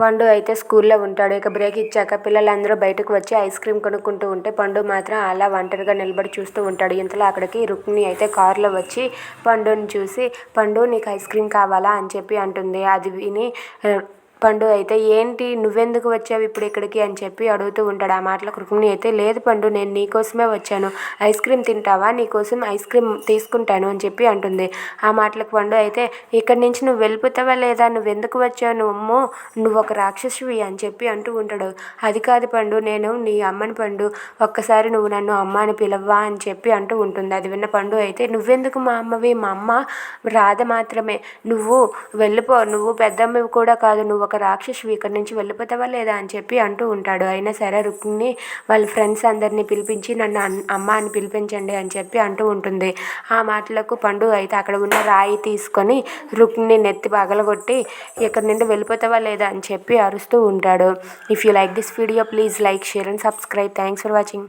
పండు అయితే స్కూల్లో ఉంటాడు. ఇక బ్రేక్ ఇచ్చాక పిల్లలందరూ బయటకు వచ్చి ఐస్ క్రీమ్ కొనుక్కుంటూ ఉంటే పండు మాత్రం అలా ఒంటరిగా నిలబడి చూస్తూ ఉంటాడు. ఇంతలో అక్కడికి రుక్మిణి అయితే కారులో వచ్చి పండుని చూసి పండు నీకు ఐస్ క్రీమ్ కావాలా? అని చెప్పి అంటుంది. అది విని పండు అయితే ఏంటి నువ్వెందుకు వచ్చావు ఇప్పుడు ఇక్కడికి? అని చెప్పి అడుగుతూ ఉంటాడు. ఆ మాటలకు రుక్మిణి అయితే లేదు పండు నేను నీకోసమే వచ్చాను. ఐస్ క్రీమ్ తింటావా? నీకోసం ఐస్ క్రీమ్ తీసుకుంటాను అని చెప్పి అంటుంది. ఆ మాటలకు పండు అయితే ఇక్కడి నుంచి నువ్వు వెళ్ళిపోతావా లేదా? నువ్వు ఎందుకు వచ్చావు? నువ్వు నువ్వు ఒక రాక్షసువి అని చెప్పి అంటూ ఉంటాడు. అది కాదు పండు నేను నీ అమ్మని పండు. ఒక్కసారి నువ్వు నన్ను అమ్మ అని పిలవ్వా అని చెప్పి అంటూ ఉంటుంది. అది విన్న పండు అయితే నువ్వెందుకు మా అమ్మవి? మా అమ్మ రాధ మాత్రమే. నువ్వు వెళ్ళిపో. నువ్వు పెద్దమ్మవి కూడా కాదు. నువ్వు ఒక రాక్షసు ఇక్కడి నుంచి వెళ్ళిపోతావా లేదా అని చెప్పి అంటూ ఉంటాడు. అయినా సరే రుక్మిణి వాళ్ళ ఫ్రెండ్స్ అందరినీ పిలిపించి నన్ను అన్- అమ్మ అని పిలిపించండి అని చెప్పి అంటూ ఉంటుంది. ఆ మాటలకు పండు అయితే అక్కడ ఉన్న రాయి తీసుకొని రుక్మిణి నెత్తి పగలగొట్టి ఇక్కడి నుండి వెళ్ళిపోతావా లేదా అని చెప్పి అరుస్తూ ఉంటాడు. If you like this video please like share and subscribe thanks for watching